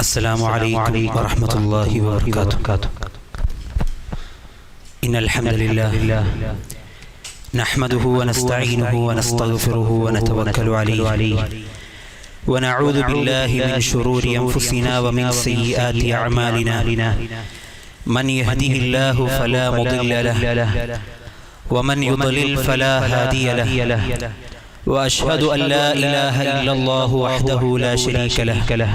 السلام عليكم ورحمة الله وبركاته. إن الحمد لله نحمده ونستعينه ونستغفره ونتوكل عليه. ونعوذ بالله من شرور أنفسنا ومن سيئات أعمالنا. من يهده الله فلا مضل له ومن يضلل فلا هادي له. وأشهد أن لا إله إلا الله وحده لا شريك له.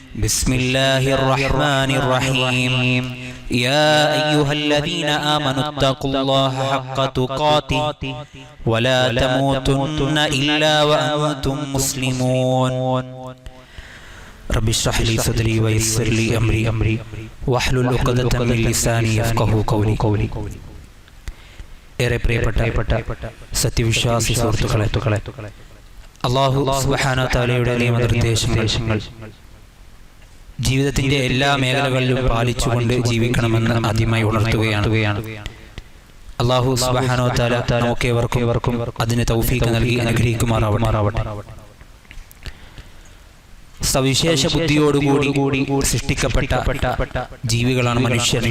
بسم الله الرحمن الرحيم يا أيها الذين آمنوا اتقوا الله حق تقاته ولا تموتن إلا وأنتم مسلمون رب اشرح لي صدري ويسر لي أمري أمري واحلل عقدة من لساني يفقهوا قولي قولي ഏറെ പ്രിയപ്പെട്ട സത്യവിശ്വാസി സുഹൃത്തുക്കളെ അള്ളാഹു സുബ്ഹാനഹു തആലയുടെ നിയമനിർദ്ദേശങ്ങൾ ജീവിതത്തിന്റെ എല്ലാ മേഖലകളിലും പാലിച്ചുകൊണ്ട് ജീവിക്കണമെന്ന് ആദ്യമായി ഉണർത്തുകയാണ്. അള്ളാഹു നമുക്കേവർക്കും ഇവർക്കും അതിന് തൗഫീഖ് നൽകി അനുഗ്രഹിക്കുമാറാവട്ടെ. സവിശേഷ ബുദ്ധിയോടുകൂടി സൃഷ്ടിക്കപ്പെട്ട ജീവികളാണ് മനുഷ്യർ.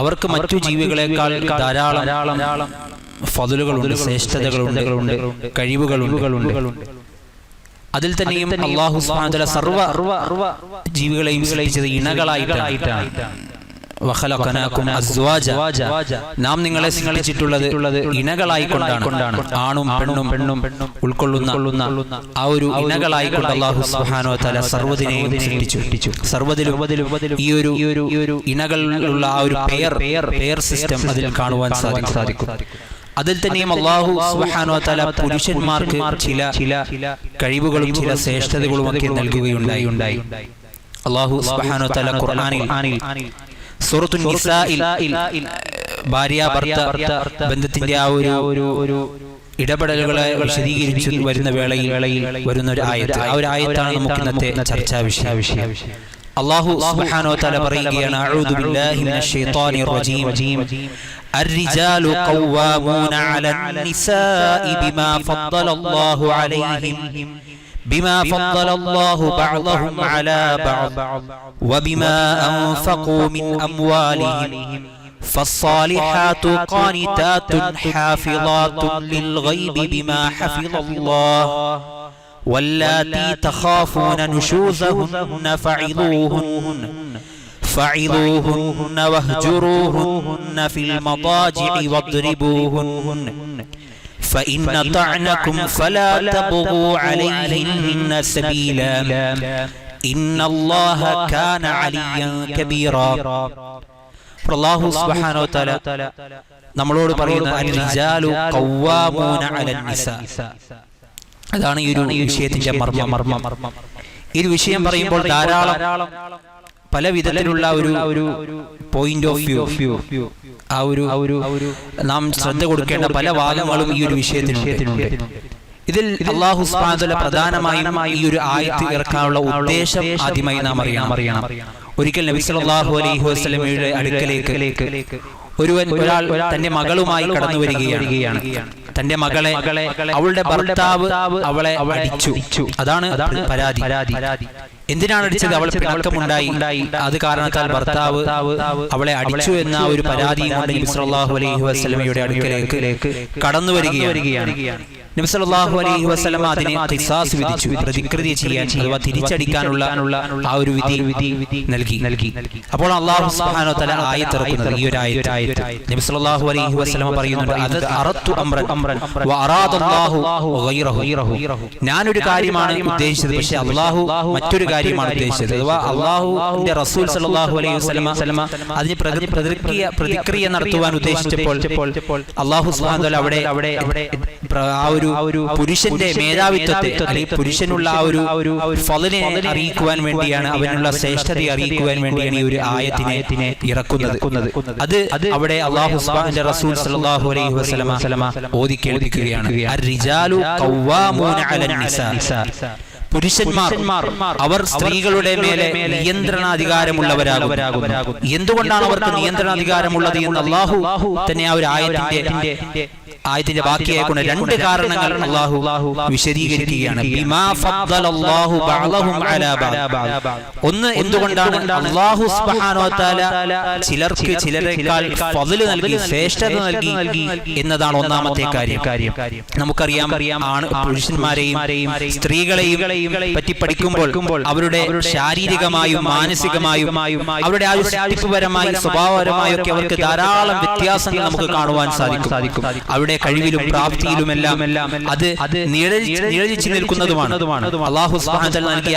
അവർക്ക് മറ്റു ജീവികളെക്കാൾ ധാരാളം ഫതുലുകളുണ്ട് ശ്രേഷ്ഠതകളുണ്ട് കഴിവുകളുണ്ട്. അതിൽ തന്നെയും അള്ളാഹു സർവ ജീവികളെയും സൃഷ്ടിച്ചത് ഇണകളായിട്ടാണ്. നാം നിങ്ങളെ സൃഷ്ടിച്ചിട്ടുള്ളത് ഇണകളായി കൊണ്ടാണ് ആണും പെണ്ണും പെണ്ണും ഉൾക്കൊള്ളുന്ന ആ ഒരു ഇണകളായി കൊണ്ട് അള്ളാഹു സുബ്ഹാനഹു തആല സർവതിനെയും സൃഷ്ടിച്ചു. സർവതിലും ഈ ഒരു ഇണകളിലുള്ള ആ ഒരു പെയർ പെയർ സിസ്റ്റം അതിൽ കാണുവാൻ സാധിക്കും. അതിൽ തന്നെയും അള്ളാഹു സുബാനോ തല പുരുഷന്മാർക്ക് ചില ചില കഴിവുകളും ചില ശ്രേഷ്ഠതകളും ഒക്കെ നൽകുകയുണ്ടായി. ഉണ്ടായി അള്ളാഹു സുബാനോ തല ഖുർആനിൽ സൂറത്തു നിസാഇൽ ഭാര്യ ഭർത്ത ബന്ധത്തിന്റെ ആ ഒരു ഒരു ഇടപെടലുകളെ വിശദീകരിച്ചു വരുന്ന വേളയിൽ വരുന്ന ഒരു ആയത്ത്. ആ ഒരു ആയത്താണ് നമുക്ക് ഇന്നത്തെ ചർച്ചാ വിഷയ. വിഷയം. അള്ളാഹു സുബ്ഹാനഹു തആല പറയുകയാണ് അഊദു ബില്ലാഹി മിനശ് ശൈത്വാനിർ റജീം الرجال قوامون على النساء بما فضل الله عليهم بما فضل الله بعضهم على بعض وبما أنفقوا من أموالهم فالصالحات قانتات حافظات للغيب بما حفظ الله واللاتي تخافون نشوزهن فعظوهن فعظوهن واهجروهن في المضاجع واضربوهن فإن طعنكم فلا تبغوا عليهن سبيلا إن الله كان عليا كبيرا അള്ളാഹു സുബ്ഹാനഹു തആല നമ്മളോട് പറയുന്ന അൽറിജാലു ഖവ്വാമൂന അലൻ നിസാ അതാണ് ഈ ഒരു വിഷയത്തിന്റെ മർമ്മ. മർമ്മ. ഈ ഒരു വിഷയം പറയുമ്പോൾ ധാരാളം പല വിധത്തിലുള്ള ഒരു ഒരു പോയിന്റ് ഓഫ് വ്യൂ വ്യൂ ആ ഒരു ഒരു നാം ശ്രദ്ധ കൊടുക്കേണ്ട പല വാദങ്ങളും ഈ ഒരു വിഷയത്തിന് വിഷയത്തിനുണ്ട്. ഇതിൽ അള്ളാഹു സുബ്ഹാനഹു പ്രധാനമായും ഈ ഒരു ആയത്ത് ഇറക്കാനുള്ള ഉദ്ദേശം ആദ്യമായി നാം അറിയണം. അറിയണം. ഒരിക്കൽ നബി സല്ലല്ലാഹു അലൈഹി വസല്ലമയുടെ അടുക്കലേക്ക് ഒരുവൻ ഒരാൾ തന്റെ മകളുമായി കടന്നു വരികയാണ്. തന്റെ മകളെ അവളുടെ ഭർത്താവ് അവളെ അടിച്ചു. അതാണ് പരാതി. പരാതി. എന്തിനാണ് അടിച്ചത്? അവൾ പിണക്കമുണ്ടായി. അത് കാരണത്താൽ ഭർത്താവ് അവളെ അടിച്ചു എന്ന ഒരു പരാതി നബി സല്ലല്ലാഹു അലൈഹി വസല്ലമയുടെ അടുക്കലേക്ക് കടന്നു വരികയാണ് സല്ലല്ലാഹു അലൈഹി അതിനെ വിധിച്ചു പ്രതികൃതി ചെയ്യാൻ അഥവാ തിരിച്ചടിക്കാനുള്ള ആ ഒരു വിധി നൽകി. നൽകി. അപ്പോൾ അള്ളാഹു സുബ്ഹാനഹു തആല ആയത്ത് ഇറക്കുന്നത് ഈ ഒരു ആയത്ത് നബി സല്ലല്ലാഹു അലൈഹി വസല്ലമ പറയുന്നുണ്ട് അത് അറത്തു അംറൻ വ അറാദല്ലാഹു ഗൈറഹു. ഞാനൊരു കാര്യമാണ് ഉദ്ദേശിച്ചത്. പക്ഷേ അള്ളാഹു മറ്റൊരു കാര്യമാണ് ഉദ്ദേശിച്ചത്. അഥവാ അള്ളാഹുവിന്റെ റസൂൽ സല്ലല്ലാഹു അലൈഹി വസല്ലമ അതിന് പ്രതി- പ്രതിക്രിയ പ്രതിക്രിയ നടത്തുവാൻ ഉദ്ദേശിച്ചപ്പോൾ അള്ളാഹു സുബ്ഹാനഹു തആല അവിടെ അവിടെ ആ ഒരു പുരുഷന്റെ മേധാവിത്വത്തെ അല്ലെങ്കിൽ പുരുഷനുള്ള ആ ഒരു ഫലിനെ അറിയിക്കുവാൻ വേണ്ടിയാണ് അവനുള്ള ശ്രേഷ്ഠതയെ അറിയിക്കുവാൻ വേണ്ടിയാണ് ഈ ഒരു ആയത്തിനെ ഇറക്കുന്നത്. അത് അത് അവിടെ അള്ളാഹു റസൂൽ സല്ലല്ലാഹു അലൈഹി വസല്ലമ ഓതി കേൾപ്പിക്കുകയാണ്. അർരിജാലു ഖവ്വാമൂന അലൻ നിസാ. പുരുഷന്മാർ അവർ സ്ത്രീകളുടെ മേലെ നിയന്ത്രണാധികാരമുള്ളവരാകും എന്തുകൊണ്ടാണ് അവർക്ക് നിയന്ത്രണാധികാരമുള്ളത് എന്ന് അള്ളാഹു തന്നെ ആ ഒരു ആയത്തിന്റെ ആയത്തിന്റെ ബാക്കിയായി കൊണ്ട് രണ്ട് കാരണങ്ങൾ അള്ളാഹു വിശദീകരിക്കുകയാണ്. ബിമാ ഫദ്ദലല്ലാഹു ബഅദഹും അലാ ബഅദ്. ഒന്ന് എന്തുകൊണ്ടാണ് അള്ളാഹു ചിലർക്ക് ചിലരെക്കാൾ ഫദൽ നൽകി ശ്രേഷ്ഠത നൽകി എന്നതാണ് ഒന്നാമത്തെ കാര്യം. നമുക്കറിയാം ആണ് പുരുഷന്മാരെയും സ്ത്രീകളെയും പറ്റി പഠിക്കുമ്പോൾ അവരുടെ ശാരീരികമായും മാനസികമായും അവരുടെ ആ ഒരു സ്വഭാവപരമായും ഒക്കെ അവർക്ക് ധാരാളം വ്യത്യാസങ്ങൾ നമുക്ക് കാണുവാൻ സാധിക്കും. അവരുടെ കഴിവിലും പ്രാപ്തിയിലുമെല്ലാം അത് അത് നിഴലിച്ചു നിൽക്കുന്നതുമാണ്. അള്ളാഹു നൽകിയ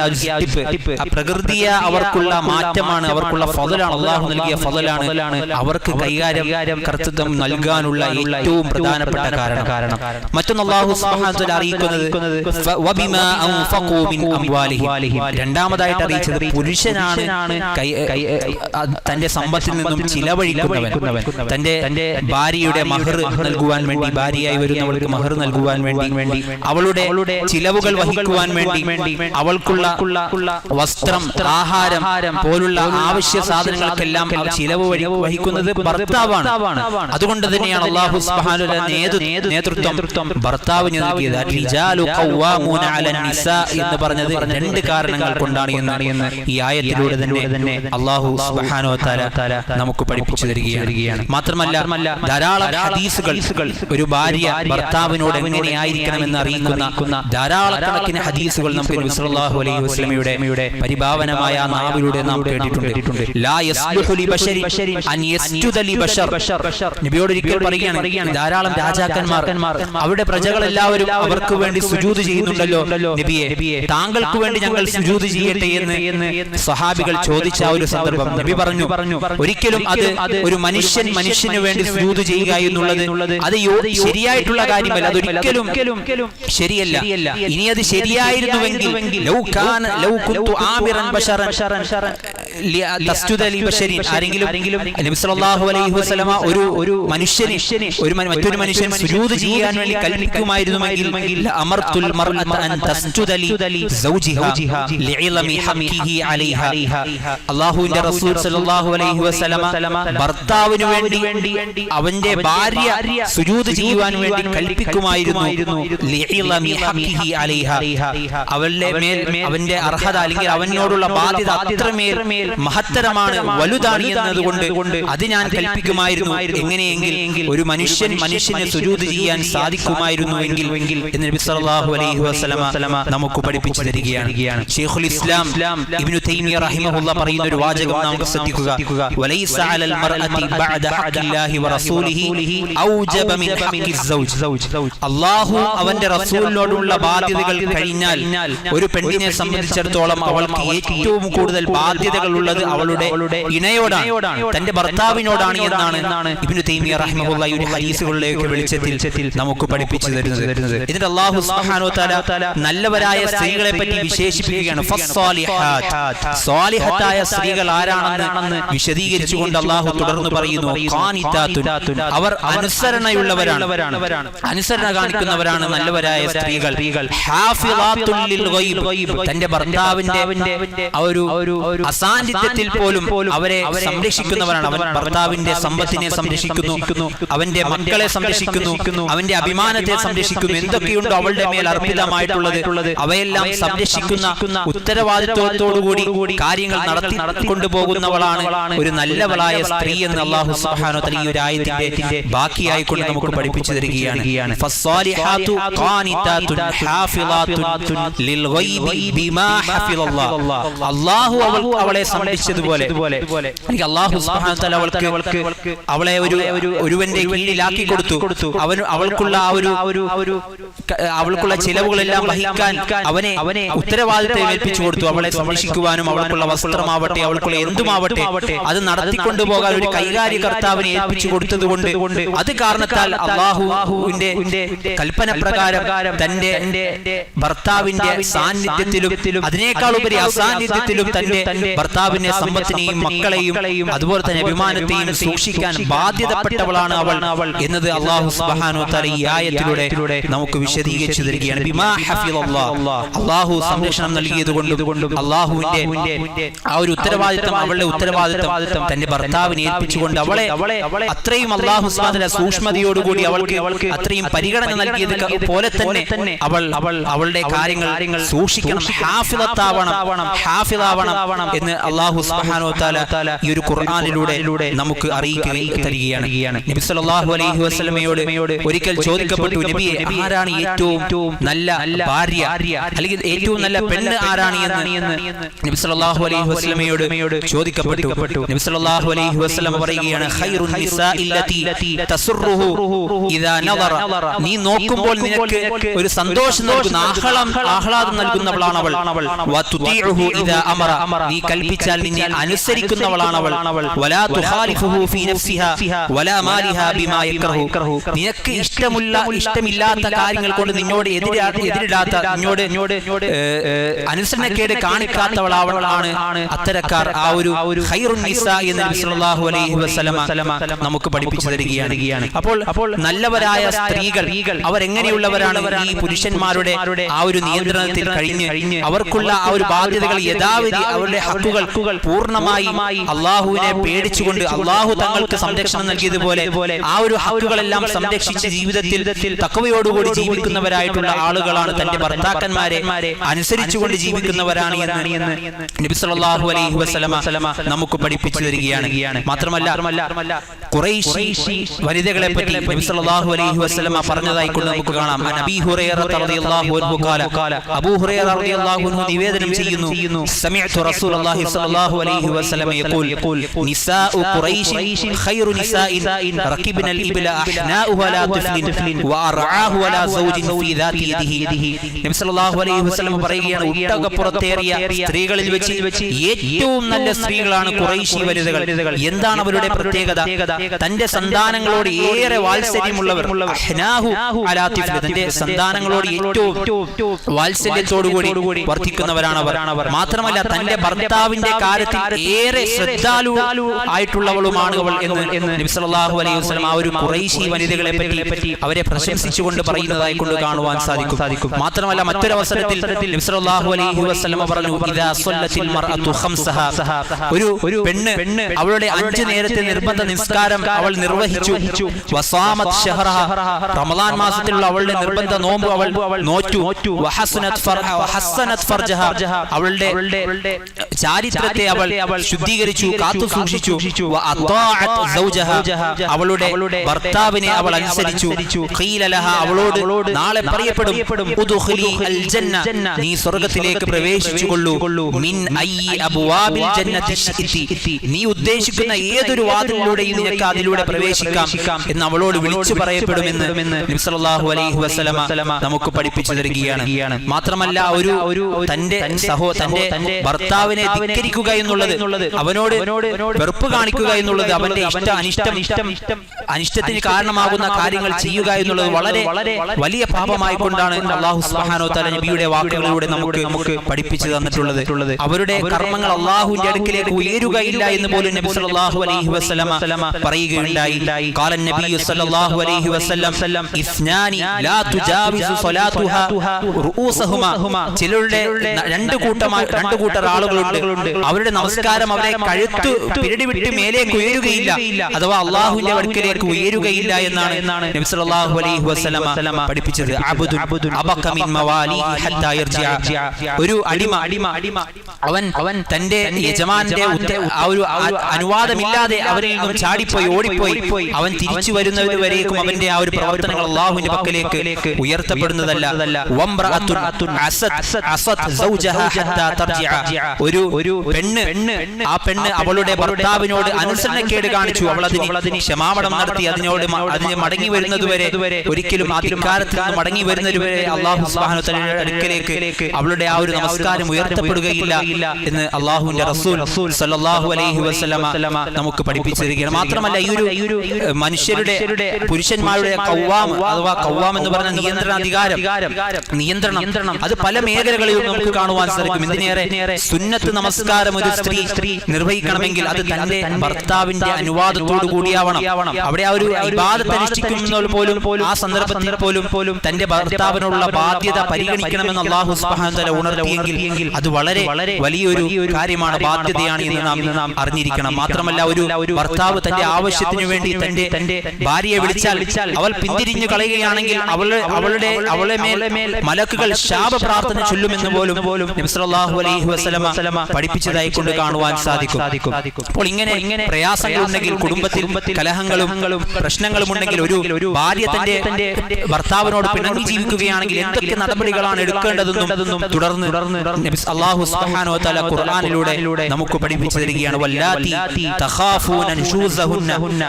പ്രകൃതിയെ അവർക്കുള്ള മാറ്റമാണ് അവർക്കുള്ള ഫതലാണ്. അള്ളാഹു നൽകിയ ഫതലാണ്. അവർക്ക് കൈകാര്യം കർത്തൃത്വം നൽകാനുള്ള ഏറ്റവും പ്രധാനപ്പെട്ട കാരണം. മറ്റൊന്ന് അള്ളാഹു അറിയിക്കുന്നത്. രണ്ടാമതായിട്ട് അറിയിച്ചത് പുരുഷനാണ്. തന്റെ സമ്പത്തിൽ നിന്നും ചിലവഴിക്കുന്നവൻ. തന്റെ തന്റെ ഭാര്യയുടെ മഹർ നൽകുവാൻ വേണ്ടി ഭാര്യയായി വരുന്നവൾക്ക് മഹർ നൽകുവാൻ വേണ്ടി വേണ്ടി അവളുടെ ചിലവുകൾ വഹിക്കുവാൻ വേണ്ടി അവൾക്കുള്ള വസ്ത്രം ആഹാരം പോലുള്ള ആവശ്യ സാധനങ്ങൾക്കെല്ലാം ചിലവ് വഴി വഹിക്കുന്നത് ഭർത്താവാണ്. അതുകൊണ്ട് തന്നെയാണ് അള്ളാഹു നേതൃത്വം ഭർത്താവിന് നൽകിയത് എന്ന് പറഞ്ഞത് രണ്ട് കാരണങ്ങൾ കൊണ്ടാണ് എന്ന് ഈ ആയത്തിലൂടെ തന്നെ അള്ളാഹു നമുക്ക് പഠിപ്പിച്ചു തരികയാണ്. മാത്രമല്ല ധാരാളം ഹദീസുകൾ ഒരു ഭാര്യ ഭർത്താവിനോട് എങ്ങനെയായിരിക്കണമെന്ന് അറിയിക്കുന്ന ധാരാളക്കണക്കിന് ഹദീസുകൾ നമുക്ക് നബി സല്ലല്ലാഹു അലൈഹി വസല്ലമയുടെ പരിഭാവനമായ നാവിലൂടെ നാം കേട്ടിട്ടുണ്ട്. നബിയോട് ഒരിക്കൽ പറയുകയാണ് ധാരാളം രാജാക്കന്മാർ അവരുടെ പ്രജകളെല്ലാവരും അവർക്ക് വേണ്ടി സുജൂദ് ചെയ്യുന്നുണ്ടല്ലോ നബിയെ. താങ്കൾക്ക് വേണ്ടി ഞങ്ങൾ സുജൂദ് ചെയ്യട്ടെ എന്ന് സഹാബികൾ ചോദിച്ച ഒരു സന്ദർഭം നബി പറഞ്ഞു ഒരിക്കലും അത് ഒരു മനുഷ്യൻ മനുഷ്യന് വേണ്ടി സുജൂത് ചെയ്യുക എന്നുള്ളത് അത് ശരിയായിട്ടുള്ള കാര്യമല്ല അതൊരിക്കലും ശരിയല്ല. ഇനി അത് ശരിയായിരുന്നുവെങ്കിൽ ഒരു ഒരു മനുഷ്യന് ഒരു മറ്റൊരു മനുഷ്യൻ സുജൂദ് ചെയ്യാൻ വേണ്ടി കൽപ്പിക്കുമായിരുന്നുവെങ്കിൽ അമർത്തുൽ അല്ലാഹുവിന്റെ റസൂൽ സല്ലല്ലാഹു അലൈഹി വസല്ലമ ഭർത്താവിന് വേണ്ടി അവന്റെ ഭാര്യ സുജൂദ് ചെയ്യുവാൻ വേണ്ടി കൽപ്പിക്കുമായിരുന്നു. അവളുടെ മേൽ അവന്റെ അർഹത അല്ലെങ്കിൽ അവനോടുള്ള ബാധ്യത അത്രമേൽ മഹത്തരമാണ് വലുതാണ് എന്നതുകൊണ്ട് അത് ഞാൻ കൽപ്പിക്കുമായിരുന്നു. എങ്ങനെയെങ്കിൽ ഒരു മനുഷ്യൻ മനുഷ്യനെ സുജൂദ് ചെയ്യാൻ സാധിക്കുമായിരുന്നു എങ്കിൽ എന്ന് നബി സല്ലല്ലാഹു അലൈഹി വസല്ലമ നമുക്ക് പഠിപ്പിച്ചു തരികയാണ്. ഷെയ്ഖുൽ ഇസ്ലാം ഇബ്നു തൈമിയ റഹിമഹുള്ള പറയുന്ന ഒരു വാചകം നാം ശ്രദ്ധിക്കുക. വലൈസ അലൽ മർഅതി ബഅദ ഹഖില്ലാഹി വറസൂലിഹി ഔജബ മിൻ ഹഖി സൗജ്. അല്ലാഹു അവന്റെ റസൂലിനോടുള്ള ബാധ്യതകൾ കഴിഞ്ഞാൽ ഒരു പെണ്ണിനെ സംബന്ധിച്ചിടത്തോളം അവൾക്ക് ഏറ്റവും കൂടുതൽ ബാധ്യതകൾ ഉള്ളത് അവളുടെ ഇണയോടാണ്. തന്റെ ഭർത്താവിനോടാണ് എന്നാണ് ഇബ്നു തൈമിയ റഹിമഹുള്ള ഒരു ഹദീസുകളിലേക്ക് വെളിച്ചത്തിൽ നമുക്ക് പഠിപ്പിച്ചു തരുന്നത്. എന്നിട്ട് അല്ലാഹു സുബ്ഹാനഹു വതആല നല്ലവരായ സ്ത്രീകളെ പറ്റി വിശേഷിപ്പിക്കുകയാണ്. സ്വാലിഹത്തായ സ്ത്രീകൾ ആരാണെന്ന് വിശദീകരിച്ചുകൊണ്ട് അല്ലാഹു തുടർന്ന് പറയുന്നു അവർ അനുസരണയുള്ളവരാണ്. അനുസരണ കാണിക്കുന്നവരാണ് നല്ലവരായ സ്ത്രീകൾ. ഹാഫിളാത്തുൽ ലിൽ ഗൈബ്. തന്റെ ഭർത്താവിന്റെ ഒരു അസാന്നിധ്യം അസാന്നിധ്യത്തിൽ പോലും അവരെ സംരക്ഷിക്കുന്നവരാണ് അവൻ. ഭർത്താവിന്റെ സമ്പത്തിനെ സംരക്ഷിക്കുന്നു അവന്റെ മക്കളെ സംരക്ഷിക്കുന്നു അവന്റെ അഭിമാനത്തെ സംരക്ഷിക്കുന്നു. എന്തൊക്കെയുണ്ടോ അവളുടെ മേൽ അർപ്പിതമായിട്ടുള്ളത്? അവയെല്ലാം സംരക്ഷിക്കുന്ന ഉത്തരവാദിത്വത്തോടുകൂടി കാര്യങ്ങൾ നടത്തി കൊണ്ടുപോകുന്നവളാണ്. ഒരു നല്ലവളായ സ്ത്രീ എന്ന് അള്ളാഹു സുബ്ഹാനഹു വ തആല ഈ ഒരു ആയത്തിന്റെ ബാക്കിയായി കൊണ്ട് നമുക്ക് പഠിപ്പിച്ചു തരികയാണ്. ഫസ്സാലിഹാത്തു ഖാനിതാത്തുൻ ഹാഫിളാത്തുൻ ലിൽ ഗൈബി ബിമാ ഹഫിളല്ലാഹ് അല്ലാഹു അവൾ അവളെ എനിക്ക് സുബ്ഹാനഹു അവൾക്ക് അവളെ ഒരു ഒരുവന്റെ കീഴിലാക്കി കൊടുത്തു. അവൻ അവൾക്കുള്ള ആ ഒരു അവൾക്കുള്ള ചിലവുകളെല്ലാം വഹിക്കാൻ അവനെ അവനെ ഉത്തരവാദിത്തം ഏൽപ്പിച്ചു കൊടുത്തു. അവളെ സംരക്ഷിക്കുവാനും അവൾക്കുള്ള വസ്ത്രമാവട്ടെ അവൾക്കുള്ള എന്തുമാവട്ടെ അത് നടത്തിക്കൊണ്ടുപോകാൻ ഒരു കൈകാര്യ കർത്താവിനെ ഏൽപ്പിച്ചു കൊടുത്തത് കൊണ്ട് അത് കാരണത്താൽ അള്ളാഹുവിന്റെ കൽപ്പന പ്രകാരം തന്റെ ഭർത്താവിന്റെ സാന്നിധ്യത്തിലും അതിനേക്കാൾ ഉപരി അസാന്നിധ്യത്തിലും തന്റെ ഭർത്താവിന്റെ സമ്പത്തിനെയും മക്കളെയും അതുപോലെ തന്നെ അഭിമാനത്തെയും സൂക്ഷിക്കാൻ ബാധ്യതപ്പെട്ടവളാണ് അവൾ എന്നത് അള്ളാഹു സുബ്ഹാനഹു വ തആല ഈ ആയത്തിലൂടെ നമുക്ക് വിശദീകരിച്ചു തരികയാണ്. അള്ളാഹു. സംരക്ഷണം നൽകിയത് കൊണ്ടും അള്ളാഹുവിന്റെ ആ ഒരു ഉത്തരവാദിത്തം അവളുടെ ഉത്തരവാദിത്തം തന്റെ ഭർത്താവിനെ ഏൽപ്പിച്ചുകൊണ്ട് അവളെ അത്രയും അള്ളാഹു സൂക്ഷ്മതയോടുകൂടി അവൾക്ക് അത്രയും പരിഗണന നൽകിയത് പോലെ തന്നെ അവൾ അവൾ അവളുടെ കാര്യങ്ങൾ സൂക്ഷിക്കണം. ഹാഫിളത്താവണം ഹാഫിളാവണം എന്ന് അള്ളാഹു സുബ്ഹാനഹു തആല ഈ ഒരു ഖുർആനിലൂടെ നമുക്ക് അറിയിക്കുകയും തരികയാണ്. നബി സല്ലല്ലാഹു അലൈഹി വസല്ലമയോട് ഒരിക്കൽ ചോദിക്കപ്പെട്ടു നബിയെ ആരാണ് ഏറ്റവും നല്ല ഭാര്യ? അല്ലെങ്കിൽ ഏറ്റവും നല്ല പെണ്ണ് ആരാണ് എന്ന് നബി സല്ലല്ലാഹു അലൈഹി വസല്ലമയോട് ചോദിക്കപ്പെട്ടു. നബി സല്ലല്ലാഹു അലൈഹി വസല്ലമ പറയുകയാണ് ഖൈറുൻ നിസാഇല്ലതി തസറുഹു ഇദാ നദറ. നീ നോക്കുമ്പോൾ നിനക്ക് ഒരു സന്തോഷം നൽകുന്ന ആഹ്ലാദം ആഹ്ലാദം നൽകുന്നവളാണ് അവൾ വതുതീഉഹു ഇദാ അമറ. നീ കൽപ്പിച്ചാൽ നിന്നെ അനുസരിക്കുന്നവളാണ് അവൾ വലാ തുഖാലിഫുഹു ഫീ നഫ്സിഹാ. വലാ മാലിഹാ ബിമാ യക്റഹു നിനക്ക് ഇഷ്ടമുള്ള ഇഷ്ടമില്ലാത്ത കാര്യങ്ങൾ കൊണ്ട് നിന്നോട് എതിരാ എതിരിടാത്ത നിന്നോട് അനുസരണക്കേട് കാണിക്കാത്തവളാണ് അത്തരക്കാർ ആ ഒരു നമുക്ക് പഠിപ്പിച്ചു തരികയാണ്. അപ്പോൾ അപ്പോൾ നല്ലവരായ സ്ത്രീകൾ അവരെങ്ങനെയുള്ളവരാണ് ഈ പുരുഷന്മാരുടെ ആ ഒരു നിയന്ത്രണത്തിൽ കഴിഞ്ഞ് അവർക്കുള്ള ആ ഒരു ബാധ്യതകൾ യഥാവിധി അവരുടെ ഹക്കുകൾ പൂർണമായി അള്ളാഹുവിനെ പേടിച്ചുകൊണ്ട് അള്ളാഹു തങ്ങൾക്ക് സംരക്ഷണം നൽകിയതുപോലെ ആ ഒരു ഹക്കുകളെല്ലാം സംരക്ഷിച്ച് ജീവിതത്തിൽ തക്കവയോടുകൂടി ജീവിക്കുന്നവരായിട്ടുള്ള ആളുകളാണ് തന്റെ ഭർത്താക്കന്മാരെ. അനുസരിച്ചുകൊണ്ട് ജീവിക്കുന്നവരാണ് എന്ന് നബി അലൈഹി നമുക്ക് പഠിപ്പിച്ചു വരികയാണ് മാത്രമല്ല ഖുറൈശി വനിതകളെ പറ്റി നബി സല്ലല്ലാഹു അലൈഹി വസല്ലമ പറഞ്ഞതായി കൊണ്ട് നമുക്ക് കാണാം അൻ അബീ ഹുറൈറ റളിയല്ലാഹു അൻഹു ഖാല അബൂ ഹുറൈറ റളിയല്ലാഹു അൻഹു നിവേദനം ചെയ്യുന്നു സമിഅ്തു റസൂലുള്ളാഹി സ്വല്ലല്ലാഹു അലൈഹി വസല്ലമ യഖൂൽ നിസാഉ ഖുറൈശി ഖൈറു നിസാഇൻ റകിബ്ന الإبل أحناؤها لا تفلن وأرعاه ولا زوج في ذات يده നബി സല്ലല്ലാഹു അലൈഹി വസല്ലം പറയുകയാണ് ഒട്ടകപ്പുറത്തേറിയ സ്ത്രീകളിൽ വെച്ച് ഏറ്റവും നല്ല സ്ത്രീകളാണ് ഖുറൈശി വനിതകൾ എന്താണ് അവരുടെ പ്രത്യേകത തന്റെ സന്താനങ്ങളോട് ഏറെ വാത്സല്യമുള്ളവർ. തന്റെ സന്താനങ്ങളോട് ഏറ്റവും വാത്സല്യത്തോടുകൂടി വർദ്ധിക്കുന്നവരാണ് അവർ മാത്രമല്ല തന്റെ ഭർത്താവിന്റെ കാര്യത്തിൽ ഏറെ ശ്രദ്ധാലു ആയിട്ടുള്ളവളുമാണ് അവൾ എന്ന് നബി സല്ലല്ലാഹു അലൈഹി വസ്ലം ആ ഒരു ഖുറൈശി വനിതകളെ പറ്റി അവരെ പ്രശംസിച്ചുകൊണ്ട് പറയുന്നതായി കൊണ്ട് കാണുവാൻ സാധിക്കും. സാധിക്കും. മാത്രമല്ല മറ്റൊരു അവസരത്തിൽ അലൈഹി വസ്ലമ പറഞ്ഞു ഒരു ഒരു പെണ്ണ് പെണ്ണ് അവളുടെ അഞ്ച് നേരത്തെ നിർബന്ധ നിസ്കാരം അവൾ നിർവഹിച്ചു. റമദാൻ മാസത്തിലുള്ള അവളുടെ നിർബന്ധ നോമ്പ് അവൾ നോറ്റു. അവളുടെ ചാരിത്രത്തെ അവൾ ശുദ്ധീകരിച്ചു കാത്തു സൂക്ഷിച്ചു. അവളുടെ ഭർത്താവിനെ അവൾ അനുസരിച്ചു. അവളോട് നാളെ പറയപ്പെടും നീ സ്വർഗത്തിലേക്ക് പ്രവേശിച്ചു കൊള്ളൂ മിൻ നീ ഉദ്ദേശിക്കുന്ന ഏതൊരു വാതിലൂടെയും നിനക്ക് അതിലൂടെ പ്രവേശിക്കാം എന്ന് അവളോട് വിളിച്ചു പറയപ്പെടുമെന്ന് അലൈഹി നമുക്ക് പഠിപ്പിച്ചു തരികയാണ്. മാത്രമല്ല ഒരു ഒരു തന്റെ സഹോ തന്റെ ഭർത്താവിനെ ധിക്കരിക്കുക എന്നുള്ളത് അവനോട് വെറുപ്പ് കാണിക്കുക എന്നുള്ളത് അവന്റെ ഇഷ്ട അനിഷ്ടം ഇഷ്ടം അനിഷ്ടത്തിന് കാരണമാകുന്ന കാര്യങ്ങൾ ചെയ്യുക എന്നുള്ളത് വളരെ വലിയ പാപമായി കൊണ്ടാണ് അള്ളാഹു സുബ്ഹാനഹു തആല നബിയുടെ വാക്കുകളിലൂടെ നമുക്ക് നമുക്ക് പഠിപ്പിച്ചു തന്നിട്ടുള്ളത് അവരുടെ കർമ്മങ്ങൾ അള്ളാഹുവിന്റെ അടുക്കിലേക്ക് ഉയരുകയില്ല എന്ന് പോലും നബി സല്ലല്ലാഹു അലൈഹി വസല്ലമ പറയുകയുണ്ടായി നബിയു സല്ലല്ലാഹു അലൈഹി വസല്ലം ഇസ്നാനി ലാ തുജാവിസു സ്വലാത്തുഹ റൂസഹുമ ചിലരുടെ രണ്ട് രണ്ട് കൂട്ടർ ആളുകളുണ്ട് അവരുടെ നമസ്കാരം അവരെ കഴുത്തു പിരടി വിട്ട് മേലേക്ക് ഉയരുകയില്ല അഥവാ അള്ളാഹുവിന്റെ അടുക്കലേക്ക് ഉയരുകയില്ല എന്നാണ് നബി സല്ലല്ലാഹു അലൈഹി വസല്ലം പഠിപ്പിച്ചത് അബക മിൻ ഹത്താ യർജിഅ ഒരു അടിമ അടിമ അടിമ അവൻ അവൻ തന്റെ യജമാന്റെ ആ ഒരു അനുവാദമില്ലാതെ അവരിൽ നിന്നും ചാടിപ്പോയി ഓടിപ്പോയി. അവൻ തിരിച്ചു വരുന്നവര് വരേക്കും അവന്റെ ആ ഒരു പ്രവർത്തനങ്ങൾ അള്ളാഹുവിന്റെ പക്കലേക്ക് ഉയർത്തപ്പെടുന്നതല്ല. ഒരു ഒരു പെണ്ണ് ആ പെണ്ണ് അവളുടെ ഭർത്താവിനോട് അനുസരണക്കേട് കാണിച്ചു. അവൾ അതിന് ക്ഷമാപണം നടത്തി അതിനോട് അതിന് മടങ്ങി വരുന്നത് വരെ ഒരിക്കലും അധികാരത്തിൽ നിന്ന് മടങ്ങി വരുന്നത് വരെ അള്ളാഹു അടുക്കലേക്ക് അവളുടെ ആ ഒരു നമസ്കാരം ഉയർത്തപ്പെടുകയില്ല എന്ന് അള്ളാഹുവിന്റെ റസൂൽ സല്ലല്ലാഹു അലൈഹി നമുക്ക് പഠിപ്പിച്ചിരിക്കുകയാണ് തരികയാണ് മാത്രമല്ല ഈ ഒരു ഈ ഒരു മനുഷ്യരുടെ പുരുഷന്മാരുടെ കൗവാം അഥവാ കൗവാം എന്ന് പറഞ്ഞ നിയന്ത്രണ അധികാരം നിയന്ത്രണം. അത് പല മേഖലകളിലും നമുക്ക് കാണുവാൻ സാധിക്കും. എന്തിനേറെ സുന്നത്ത് നമസ്കാരം ഒരു സ്ത്രീ സ്ത്രീ നിർവഹിക്കണമെങ്കിൽ അത് തന്റെ ഭർത്താവിന്റെ അനുവാദത്തോടു കൂടിയാവണം. അവിടെ ആ ഒരു അനുഷ്ഠിക്കുന്നത് പോലും ആ സന്ദർഭത്തിൽ പോലും പോലും തന്റെ ഭർത്താവിനുള്ള ബാധ്യത പരിഗണിക്കണമെന്ന് അള്ളാഹു തആല ഉണർത്തിയെങ്കിൽ അത് വളരെ വലിയൊരു കാര്യമാണ് ബാധ്യതയാണ് എന്ന് നാം അറിഞ്ഞിരിക്കണം. മാത്രമല്ല ഒരു ഭർത്താവ് തന്റെ ആവശ്യത്തിനു വേണ്ടി തന്റെ തന്റെ ഭാര്യയെ വിളിച്ചാൽ അവൾ പിന്തിരിഞ്ഞു കളയുകയാണെങ്കിൽ അവളെ അവളുടെ അവളെ മേൽ മലക്കുകൾ ശാപ പ്രാർത്ഥന ചൊല്ലുമെന്ന് പോലും പോലും അലൈഹി പഠിപ്പിച്ചതായി കൊണ്ട് കാണുവാൻ സാധിക്കും. അപ്പോൾ ഇങ്ങനെ ഇങ്ങനെ പ്രയാസങ്ങൾ ഉണ്ടെങ്കിൽ കുടുംബത്തിൽ കലഹങ്ങളും പ്രശ്നങ്ങളും ഉണ്ടെങ്കിൽ ഒരു ഒരു ഭാര്യ തന്റെ ഭർത്താവിനോട് പിണങ്ങി ജീവിക്കുകയാണെങ്കിൽ എന്തൊക്കെ നടപടികളാണ് എടുക്കേണ്ടതെന്നും തുടർന്ന് തുടർന്ന് അള്ളാഹു ഖുർആനിലൂടെ നമുക്ക് പഠിപ്പിച്ചു തരികയാണ്. വല്ലാത്തി തഖാഫൂന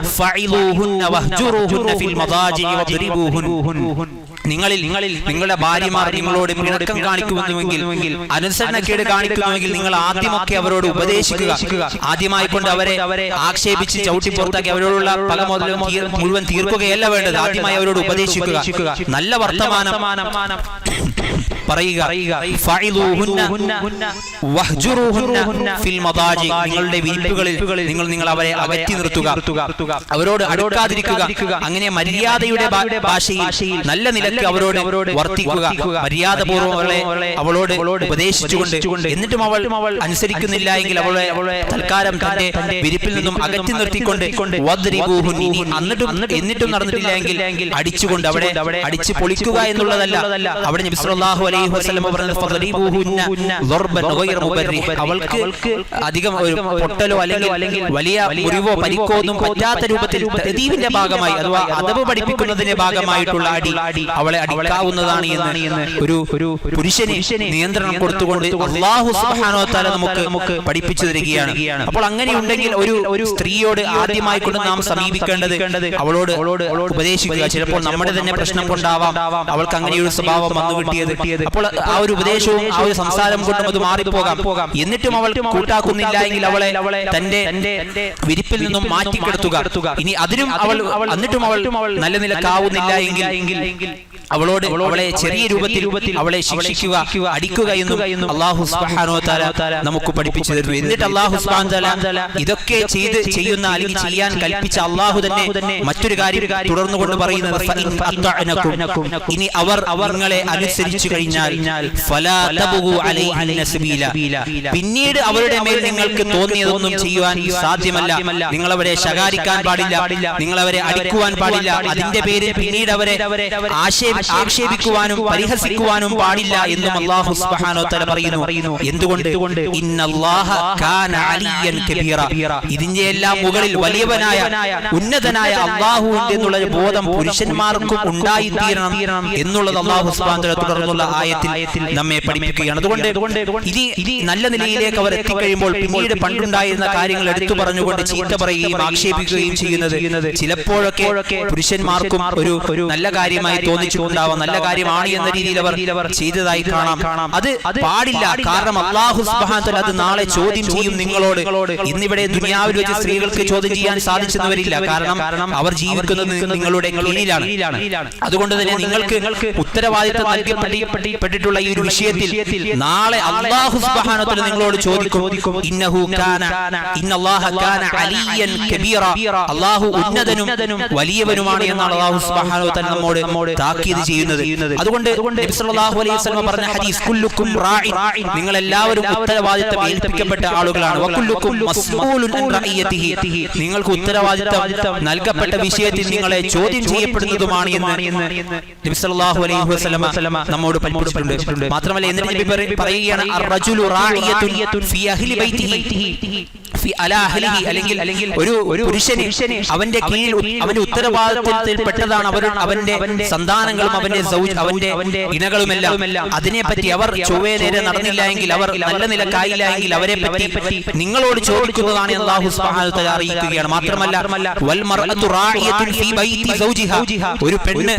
فعلوهن واهجروهن في المضاجع واضربوهن. നിങ്ങളിൽ നിങ്ങളിൽ നിങ്ങളുടെ ഭാര്യമാർ നിങ്ങളോട് പിണക്കം കാണിക്കുന്നുവെങ്കിൽ അനുസരണക്കേട് കാണിക്കുന്നുവെങ്കിൽ നിങ്ങൾ ആദ്യമൊക്കെ അവരോട് ഉപദേശിക്കുക. ആദ്യമായി കൊണ്ട് അവരെ അവരെ ആക്ഷേപിച്ച് ചവിട്ടി പുറത്താക്കി അവരോടുള്ള പല മുതലും മുഴുവൻ തീർക്കുകയല്ല വേണ്ടത്. ആദ്യമായി അവരോട് ഉപദേശിക്കുക. നല്ല വർത്തമാനം പറയുക. നിങ്ങളുടെ വിരിപ്പുകളിൽ നിങ്ങൾ നിങ്ങൾ അവരെ അകറ്റി നിർത്തുക. അവരോട് അടുക്കാതിരിക്കുക. അങ്ങനെ മര്യാദയുടെ ഭാഷയിൽ നല്ല നിലയ്ക്ക് അവരോട് വർത്തിക്കുക മര്യാദപൂർവം അവളെ അവളോട് ഉപദേശിച്ചുകൊണ്ട് എന്നിട്ടും അവൾ അനുസരിക്കുന്നില്ല എങ്കിൽ അവളെ തൽക്കാലം തന്റെ വിരിപ്പിൽ നിന്നും അകറ്റി നിർത്തിക്കൊണ്ട് എന്നിട്ടും എന്നിട്ടും നടന്നിട്ടില്ല എങ്കിൽ അടിച്ചുകൊണ്ട് അവിടെ അടിച്ചു പൊളിക്കുക എന്നുള്ളതല്ല അവിടെ അലൈഹി വസല്ലം. അവൾക്ക് അധികം ഒരു പൊട്ടലോ അല്ലെങ്കിൽ വലിയ മുറിവോ പരിക്കോ ഒന്നും പറ്റാത്ത രൂപത്തിൽ ഭാഗമായി അഥവാ അദബ് പഠിപ്പിക്കുന്നതിന്റെ ഭാഗമായിട്ടുള്ള അടി അവളെ അടിക്കാവുന്നതാണ് എന്ന് ഒരു ഒരു പുരുഷന് നിയന്ത്രണം കൊടുത്തുകൊണ്ട് അള്ളാഹു തആല നമുക്ക് നമുക്ക് പഠിപ്പിച്ചു തരികയാണ്. അപ്പോൾ അങ്ങനെ ഉണ്ടെങ്കിൽ ഒരു ഒരു സ്ത്രീയോട് ആദ്യമായി കൊണ്ട് നാം സമീപിക്കേണ്ടത് അവളോട് ഉപദേശിക്കുക. ചിലപ്പോൾ നമ്മുടെ തന്നെ പ്രശ്നം കൊണ്ടാവാം. അവൾക്ക് അങ്ങനെ ഒരു സ്വഭാവം വന്നു കിട്ടിയത്. അപ്പോൾ ആ ഒരു ഉപദേശവും ആ ഒരു സംസാരം കൊണ്ടും അത് മാറിപ്പോകാം. എന്നിട്ടും അവൾ കൂട്ടാക്കുന്നില്ല എങ്കിൽ അവളെ തന്റെ വിരിപ്പിൽ നിന്നും മാറ്റി മാറ്റിക്കെടുത്തുക. ഇനി അതിനും അവൾ എന്നിട്ടും അവൾ നല്ല നിലക്കാവുന്നില്ല എങ്കിൽ അവളോട് അവളെ ചെറിയ രൂപത്തിൽ അവളെ ശിക്ഷിക്കുക അടിക്കുക എന്നും അള്ളാഹു നമുക്ക് പഠിപ്പിച്ചു തരുന്നു. എന്നിട്ട് അള്ളാഹു ഇതൊക്കെ ചെയ്ത് ചെയ്യുന്ന അല്ലെങ്കിൽ ചെയ്യാൻ കൽപ്പിച്ച അള്ളാഹു തന്നെ മറ്റൊരു കാര്യം തുടർന്നു കൊണ്ട് പറയുന്നത്. ഇനി അവർ നിങ്ങളെ അനുസരിച്ചു കഴിഞ്ഞാൽ പിന്നീട് അവരുടെ മേൽ നിങ്ങൾക്ക് തോന്നിയതൊന്നും ചെയ്യുവാൻ സാധ്യമല്ല. നിങ്ങളവരെ ശകാരിക്കാൻ പാടില്ല. നിങ്ങളവരെ അടിക്കുവാൻ പാടില്ല. അതിന്റെ പേരിൽ പിന്നീട് അവരെ ആശയ ആക്ഷേപിക്കുവാനും പരിഹസിക്കുവാനും പാടില്ല എന്നും അള്ളാഹു സുബ്ഹാനഹു വ തആല പറയുന്നു. എന്തുകൊണ്ട്? ഇന്നല്ലാഹ കാന അലിയൻ കബീറ. ഇതിന്റെ എല്ലാം മുകളിൽ വലിയവനായ ഉന്നതനായ അള്ളാഹു എന്നുള്ള ഒരു ബോധം പുരുഷന്മാർക്കും ഉണ്ടായിത്തീരണം എന്നുള്ളത് അള്ളാഹു സുബ്ഹാനഹു വ തആല തുടർന്നുള്ള ആയത്തിൽ നമ്മെ പഠിപ്പിക്കുകയാണ്. അതുകൊണ്ട് ഇനി നല്ല നിലയിലേക്ക് അവർ എത്തിക്കഴിയുമ്പോൾ പിന്നീട് പണ്ടുണ്ടായിരുന്ന കാര്യങ്ങൾ എടുത്തു പറഞ്ഞുകൊണ്ട് ചീത്ത പറയുകയും ആക്ഷേപിക്കുകയും ചെയ്യുന്നത് ചിലപ്പോഴൊക്കെ പുരുഷന്മാർക്കും ഒരു നല്ല കാര്യമായി തോന്നിച്ചുകൊണ്ടാവാം നല്ല കാര്യമാണ് എന്ന രീതിയിൽ അവർ ചെയ്തതായി കാണാം. അത് പാടില്ല. കാരണം അള്ളാഹു അത് നാളെ ചോദ്യം ചെയ്യും നിങ്ങളോട്. ഇന്നിവിടെ ദുനിയാവിൽ വെച്ച് സ്ത്രീകൾക്ക് ചോദ്യം ചെയ്യാൻ സാധിച്ചെന്ന് വരില്ല. കാരണം അവർ ജീവിക്കുന്നത് നിങ്ങളുടെ കീഴിലാണ്. അതുകൊണ്ട് തന്നെ നിങ്ങൾക്ക് ഉത്തരവാദിത്തം നൽകപ്പെട്ടിട്ടുള്ള ഈ ഒരു വിഷയത്തിൽ നാളെ അള്ളാഹു സുബ്ഹാനഹു തആല നിങ്ങളോട് ചോദിക്കും. ഇന്നഹു അള്ളാഹു ഉന്നതനും വലിയവനുമാണ് എന്നാണ് അള്ളാഹു തആല നമ്മോട് താക്കീത് ചെയ്യുന്നത്. അതുകൊണ്ട് സല്ലല്ലാഹു അലൈഹി വസല്ലം പറഞ്ഞ ഹദീസ് കുല്ലുക്കും റാഇ നിങ്ങൾ എല്ലാവരും ഉത്തരവാദിത്തം ഏൽപ്പിക്കപ്പെട്ട ആളുകളാണ്. വകുല്ലുക്കും മസ്ഊലുൻ അൻ റഇയതിഹി നിങ്ങൾക്ക് ഉത്തരവാദിത്തം നൽകപ്പെട്ട വിഷയത്തിൽ നിങ്ങളെ ചോദ്യം ചെയ്യപ്പെടുന്നതുമാണ് എന്ന് നബി സല്ലല്ലാഹു അലൈഹി വസല്ലം നമ്മോട് പഠിപ്പിച്ചിട്ടുണ്ട്. മാത്രമല്ല എന്നിട്ട് നബി പറയുകയാണ് റാഇയത്തുൻ ഫി അഹ്ലി ബൈതിഹി അല്ലെങ്കിൽ അല്ലെങ്കിൽ ഒരു ഒരു പുരുഷന് അവന്റെ കീഴിൽ അവന്റെ ഉത്തരവാദിത്വത്തിൽ പെട്ടതാണ് അവർ അവന്റെ സന്താനങ്ങളും അവന്റെ അവന്റെ അതിനെ അതിനെപ്പറ്റി അവർ ചൊവ്വേ നേരെ നടന്നില്ല എങ്കിൽ അവർ നല്ല നിലക്കായില്ല എങ്കിൽ അവരെ പറ്റി നിങ്ങളോട് ചോദിക്കുന്നതാണ് സുബ്ഹാനഹു അറിയിക്കുകയാണ്. മാത്രമല്ല വൽ മർഅതു റാഇയത്തുൻ ഫീ ബൈതി സൗജിഹാ. ഒരു പെണ്ണ്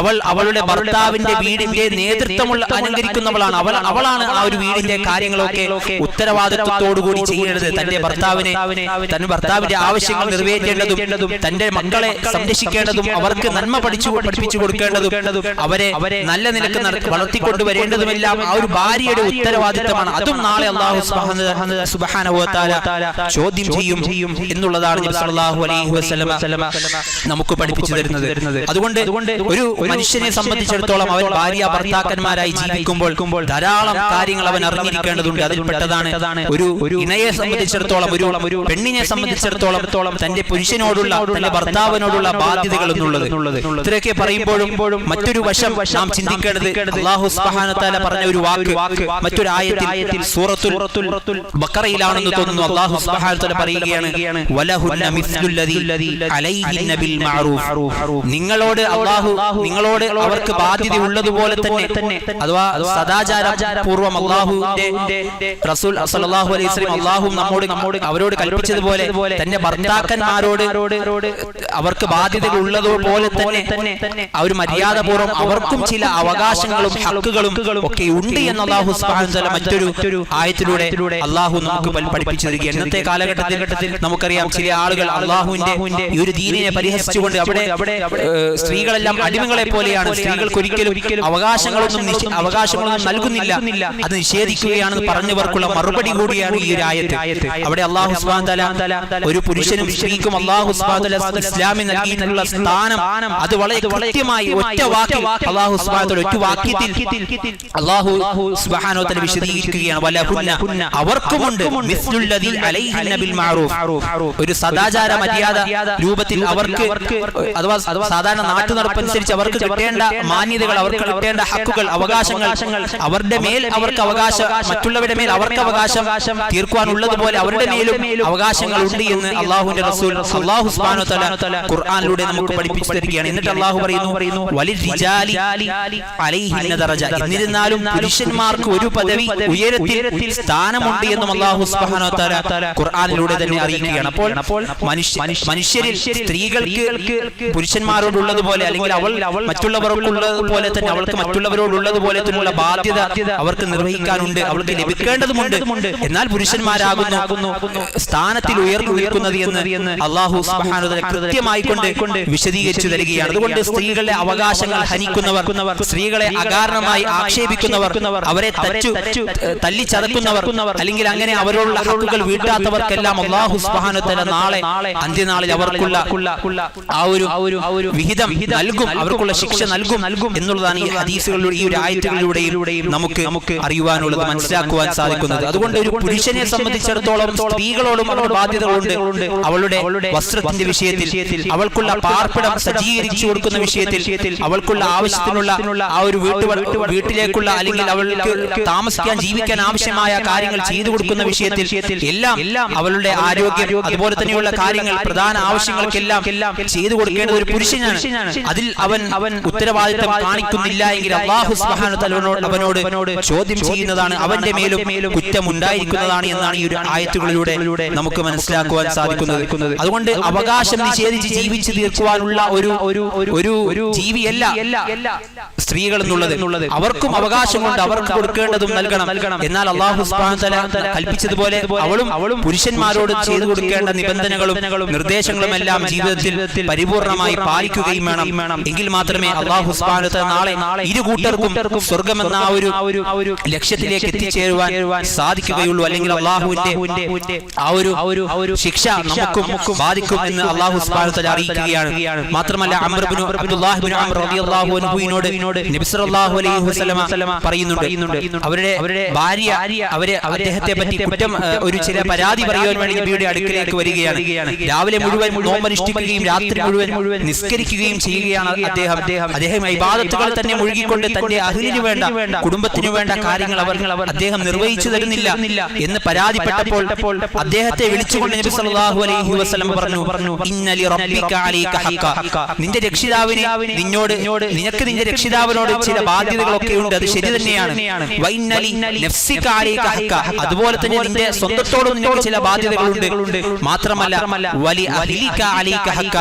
അവൾ അവളുടെ ഭർത്താവിന്റെ വീടിന്റെ നേതൃത്വമുള്ള അലങ്കരിക്കുന്നവളാണ് അവൾ അവളാണ് ആ ഒരു വീടിന്റെ കാര്യങ്ങളൊക്കെ ഉത്തരവാദിത്വത്തോടുകൂടി ചെയ്യേണ്ടത്. തന്റെ ഭർത്താവിനെ തന്റെ ഭർത്താവിന്റെ ആവശ്യങ്ങൾ നിറവേറ്റേണ്ടതും തന്റെ മക്കളെ സംരക്ഷിക്കേണ്ടതും അവർക്ക് നന്മ പഠിച്ചു പഠിപ്പിച്ചു കൊടുക്കേണ്ടതും അവരെ നല്ല നിലയ്ക്ക് വളർത്തിക്കൊണ്ടുവരേണ്ടതുമെല്ലാം ആ ഒരു ഭാര്യയുടെ ഉത്തരവാദിത്തമാണ്. അതും നാളെ അള്ളാഹു ചോദ്യം ചെയ്യും എന്നുള്ളതാണ് നമുക്ക് പഠിപ്പിച്ചു തരുന്നത്. അതുകൊണ്ട് ഒരു മനുഷ്യനെ സംബന്ധിച്ചിടത്തോളം അവൻ ഭാര്യ ഭർത്താക്കന്മാരായി ജീവിക്കുമ്പോൾ ധാരാളം കാര്യങ്ങൾ അവൻ അറിഞ്ഞിരിക്കേണ്ടതുണ്ട്. അതിൽ പെട്ടതാണ് ഒരു ഇണയെ സംബന്ധിച്ചിടത്തോളം ഒരു പെണ്ണിനെ സംബന്ധിച്ചിടത്തോളം തന്റെ പുരുഷനോടുള്ള തന്റെ ഭർത്താവിനോടുള്ള ബാധ്യതകൾ എന്നുള്ളത്. ഇത്രയൊക്കെ പറയുമ്പോഴും മറ്റൊരു വശം നാം ചിന്തിക്കേണ്ടത് അള്ളാഹു സുബ്ഹാനഹു പറഞ്ഞ ഒരു വാക്ക് മറ്റൊരു ആയത്തിൽ സൂറത്തുൽ ബക്കറയിലാണെന്ന് തോന്നുന്നു അള്ളാഹു തആല പറയുകയാണ് നിങ്ങളോട് അള്ളാഹു നിങ്ങളോട് അവർക്ക് ബാധ്യത ഉള്ളതുപോലെ തന്നെ അഥവാ സദാചാര പൂർവം അള്ളാഹുവിന്റെ റസൂൽ സല്ലല്ലാഹു അലൈഹി അള്ളാഹു നമ്മോട് നമ്മോട് അവരോട് കൽപ്പിച്ചതുപോലെ തന്റെ ഭർത്താക്കന്മാരോട് അവർക്ക് ബാധ്യതകൾ ഉള്ളതുപോലെ തന്നെ അവർ മര്യാദ മര്യാദപൂർവം അവർക്കും ചില അവകാശങ്ങളും ഹക്കുകളും ഒക്കെ ഉണ്ട് എന്ന് അള്ളാഹു മറ്റൊരു ആയത്തിലൂടെ അള്ളാഹു നമുക്ക് പഠിപ്പിച്ചു തരിക ഇന്നത്തെ കാലഘട്ടത്തിൽ നമുക്കറിയാം ചില ആളുകൾ അള്ളാഹുവിന്റെ ഈ ഒരു ദീനിനെ പരിഹസിച്ചുകൊണ്ട് അവിടെ സ്ത്രീകളെല്ലാം അടിമകളെ പോലെയാണ്. സ്ത്രീകൾക്ക് ഒരിക്കലും അവകാശങ്ങളൊന്നും അവകാശങ്ങളൊന്നും നൽകുന്നില്ല. അത് നിഷേധിക്കുകയാണെന്ന് പറഞ്ഞവർക്കുള്ള മറുപടി കൂടിയാണ് ഈ ഒരു ആയത്ത്. അവിടെ അള്ളാഹു ഒരു പുരുഷനും സ്ത്രീക്കും അള്ളാഹു ഇസ്ലാമിൽ നൽകിയിട്ടുള്ള സ്ഥാനം അത് വളരെ കൃത്യമായി ഒറ്റ വാക്കിൽ അള്ളാഹു ഒറ്റ വാക്യത്തിൽ അള്ളാഹു തആല വിശദീകരിക്കുകയാണ്. അവർക്കുമുണ്ട്. ഒരു സദാചാര മര്യാദ രൂപത്തിൽ അവർക്ക് അഥവാ സാധാരണ നാട്ടു നടപ്പനുസരിച്ച് അവർക്ക് കിട്ടേണ്ട മാന്യതകൾ അവർക്ക് കിട്ടേണ്ട ഹക്കുകൾ അവകാശങ്ങൾ അവരുടെ മേൽ അവർക്ക് അവകാശം മറ്റുള്ളവരുടെ മേൽ അവർക്ക് അവകാശം തീർക്കുവാനുള്ളതുപോലെ അവരുടെ മേലും അവകാശങ്ങൾ ഉണ്ട് എന്ന് അള്ളാഹുവിന്റെ റസൂൽ അള്ളാഹു സുബ്ഹാനഹു തആല ഖുർആനിലൂടെ നമുക്ക് പഠിപ്പിച്ചു തരികയാണ് എന്നിട്ട് അള്ളാഹു പറയുന്നു വലിൽ റിജാലി അലൈഹിന്ന ദറജ. എന്നിരുന്നാലും പുരുഷന്മാർക്ക് ഒരു പദവി ഉയരത്തിൽ സ്ഥാനമുണ്ട് എന്നും അള്ളാഹു സുബ്ഹാനഹു തആല ഖുർആനിലൂടെ തന്നെ അറിയിക്കുകയാണ്. അപ്പോൾ മനുഷ്യ മനുഷ്യരിൽ സ്ത്രീകൾക്ക് പുരുഷന്മാരോടുള്ളതുപോലെ അല്ലെങ്കിൽ അവൾ മറ്റുള്ളവർക്കുള്ളതുപോലെ തന്നെ അവൾക്ക് മറ്റുള്ളവരോടുള്ളതുപോലെ തന്നെയുള്ള ബാധ്യത അവർക്ക് നിർവഹിക്കാനുണ്ട് അവൾക്ക് ലഭിക്കേണ്ടതുമുണ്ട്. എന്നാൽ പുരുഷന്മാരാകുന്നു. സ്ഥാനത്തിൽ ഉയർന്നു നിൽക്കുന്നത് എന്ന് അള്ളാഹു കൃത്യമായി കൊണ്ട് വിശദീകരിച്ചു തരികയാണ്. അതുകൊണ്ട് സ്ത്രീകളുടെ അവകാശങ്ങൾ ഹനിക്കുന്നവർ സ്ത്രീകളെ അകാരണമായി ആക്ഷേപിക്കുന്നവർ അവരെ തച്ചു തല്ലിച്ചതക്കുന്നവർ അല്ലെങ്കിൽ അങ്ങനെ അവരോടുള്ള ഹക്കുകൾ വീട്ടാത്തവർക്കെല്ലാം അള്ളാഹു തആല നാളെ അന്ത്യനാളിൽ അവർക്കുള്ള ആ ഒരു വിഹിതം നൽകും. അവർക്കുള്ള ശിക്ഷ നൽകും നൽകും എന്നുള്ളതാണ് ഈ ഹദീസുകളിലൂടെ ഈ ഒരു ആയത്തുകളിലൂടെയും നമുക്ക് നമുക്ക് അറിയുവാനുള്ളത് മനസ്സിലാക്കുവാൻ സാധിക്കുന്നത്. അതുകൊണ്ട് ഒരു പുരുഷനെ സംബന്ധിച്ചിടത്തോളം സ്ത്രീകളോടും അവളുടെ ബാധ്യതകളുണ്ട്. അവളുടെ വസ്ത്രത്തിന്റെ വിഷയത്തിൽ അവൾക്കുള്ള പാർപ്പിടം സജ്ജീകരിച്ചു കൊടുക്കുന്ന വിഷയത്തിൽ അവൾക്കുള്ള ആവശ്യത്തിനുള്ള ആ ഒരു വീട്ടു വീട്ടിലേക്കുള്ള അല്ലെങ്കിൽ അവൾക്ക് താമസിക്കാൻ ജീവിക്കാൻ ആവശ്യമായ കാര്യങ്ങൾ ചെയ്തു കൊടുക്കുന്ന വിഷയത്തിൽ എല്ലാം അവളുടെ ആരോഗ്യം അതുപോലെ തന്നെയുള്ള കാര്യങ്ങൾ പ്രധാന ആവശ്യങ്ങൾക്കെല്ലാം ചെയ്തു കൊടുക്കേണ്ടത് ഒരു പുരുഷനാണ്. അതിൽ അവൻ അവൻ ഉത്തരവാദിത്തം കാണിക്കുന്നില്ല എങ്കിൽ അള്ളാഹു അവനോട് ചോദ്യം ചെയ്യുന്നതാണ്. അവന്റെ മേലും കുറ്റം ഉണ്ടായിരിക്കുന്നതാണ് എന്നാണ് ഈ ഒരു ആയത്തുകളിലൂടെ നമുക്ക് മനസ്സിലാക്കുവാൻ സാധിക്കുന്നത്. അതുകൊണ്ട് അവകാശം നിഷേധിച്ച് ജീവിച്ചു തീർക്കുവാനുള്ള ഒരു ഒരു ഒരു ജീവിയല്ല സ്ത്രീകൾ എന്നുള്ളത്. അവർക്കും അവകാശമുണ്ട് അവർക്ക് കൊടുക്കേണ്ടതും നൽകണം. എന്നാൽ അള്ളാഹു കൽപ്പിച്ചതുപോലെ അവളും അവളും പുരുഷന്മാരോട് ചെയ്തു കൊടുക്കേണ്ട നിബന്ധനകളും നിർദ്ദേശങ്ങളും എല്ലാം ജീവിതത്തിൽ പരിപൂർണമായി പാലിക്കുകയും വേണം. എങ്കിൽ മാത്രമേ അള്ളാഹു നാളെ ഇരു കൂട്ടർക്കും സ്വർഗമെന്ന ആ ഒരു ലക്ഷ്യത്തിലേക്ക് എത്തിച്ചേരുവാൻ സാധിക്കുകയുള്ളൂ. അല്ലെങ്കിൽ അള്ളാഹുവിന്റെ ആ ഒരു ശിക്ഷ നമുക്കും ബാധിക്കും എന്ന് അള്ളാഹു അറിയിക്കുകയാണ്. മാത്രമല്ല പറയുന്നുണ്ട്. അവരുടെ അവരുടെ ഭാര്യ അവരെ അദ്ദേഹത്തെ പറ്റി കുറ്റം ഒരു ചില പരാതി പറയുവാൻ വേണ്ടി നബിയുടെ അടുക്കലേക്ക് വരികയാണ്. രാവിലെ മുഴുവൻ നോമ്പനുഷ്ഠിക്കുകയും രാത്രി മുഴുവൻ നിസ്കരിക്കുകയും ചെയ്യുകയാണ് അദ്ദേഹം. അദ്ദേഹം. ഇബാദത്തുകൾ തന്നെ മുഴുകിക്കൊണ്ട് തന്റെ അഹിലിന് വേണ്ട കുടുംബത്തിന് വേണ്ട കാര്യങ്ങൾ അവർ അദ്ദേഹം നിർവഹിച്ചു തരുന്നില്ല എന്ന് പരാതിപ്പെട്ടപ്പോൾ അദ്ദേഹത്തെ വിളിച്ചുകൊണ്ട് നബി സല്ലല്ലാഹു അലൈഹി വസല്ലം പറഞ്ഞു ഇന്നലി റബ്ബിക അലൈക ഹഖ. നിന്റെ രക്ഷിതാവിന് നിന്നോട് നിനക്ക് നിന്റെ രക്ഷിതാവിനോട് ചില ബാധ്യതകളൊക്കെ ഉണ്ട്. അത് ശരി തന്നെയാണ്. വൈന്നലി നഫ്സിക അലൈക ഹഖ. അതുപോലെ തന്നെ നിന്റെ സ്വന്തത്തോടും നിനക്ക് ചില ബാധ്യതകളുണ്ട്. മാത്രമല്ല വലി അഹ്ലിക അലൈക ഹഖ.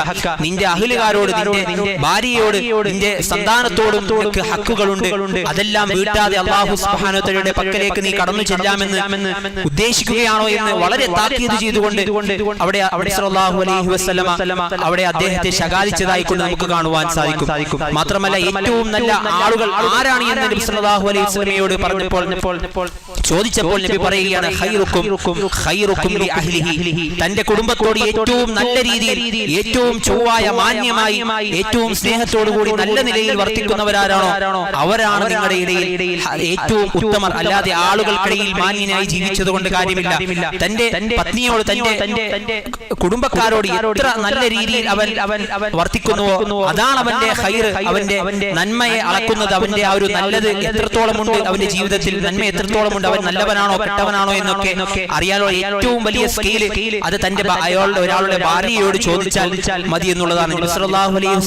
നിന്റെ അഹ്ലുകാരോട് നിന്റെ ഭാര്യയോട് നിന്റെ സന്താനത്തോടും നിനക്ക് ഹക്കുകളുണ്ട്. അതെല്ലാം വീട്ടാതെ അള്ളാഹു സുബ്ഹാനഹു വ തആലയുടെ പക്കലേക്ക് നീ കടന്നു ചെല്ലാമെന്ന് ഉദ്ദേശിക്കുകയാണോ എന്ന് വളരെ താക്കീത് ചെയ്തുകൊണ്ട് അവിടെ അവിടെ അലൈഹി വസല്ലമ അവിടെ അദ്ദേഹത്തെ ശകാരിച്ചതായി കൊണ്ട് നമുക്ക് കാണുവാൻ സാധിക്കും. മാത്രമല്ല ഏറ്റവും നല്ല ആളുകൾ ആരാണ് എന്ന് നബി സല്ലല്ലാഹു അലൈഹി വസല്ലമയോട് പറഞ്ഞപ്പോൾ ചോദിച്ചപ്പോൾ നബി പറയുകയാണ് തന്റെ കുടുംബത്തോട് ഏറ്റവും നല്ല രീതിയിൽ ഏറ്റവും ചൊവ്വായ മാന്യമായി ഏറ്റവും സ്നേഹത്തോടു കൂടി നല്ല നിലയിൽ വർത്തിക്കുന്നവരാരാണോ? അവരാണ് നിങ്ങളുടെ ഇടയിൽ ഏറ്റവും ഉത്തമർ അല്ലാതെ ആളുകൾക്കിടയിൽ മാന്യനായി ജീവിച്ചത് കൊണ്ട് കാര്യമില്ല. തന്റെ പത്നിയോട് തന്റെ കുടുംബക്കാരോട് എത്ര നല്ല രീതിയിൽ അവൻ അവൻ അവൻ വർത്തിക്കുന്നുവോ? അതാണ് അവന്റെ ഹൈർ അവന്റെ നന്മയെ അളക്കുന്നത് അവന്റെ ആ ഒരു നല്ലത് എത്രത്തോളം ഉണ്ട് അവന്റെ ജീവിതത്തിൽ? നന്മ എത്രത്തോളം ഉണ്ട് അവൻ നല്ലവനാണോ കെട്ടവനാണോ എന്നൊക്കെ അറിയാനുള്ള ഏറ്റവും വലിയ സ്കെയിൽ അത് തന്റെ അയാളുടെ ഒരാളുടെ ഭാര്യയോട് ചോദിച്ചാൽ മതി എന്നുള്ളതാണ്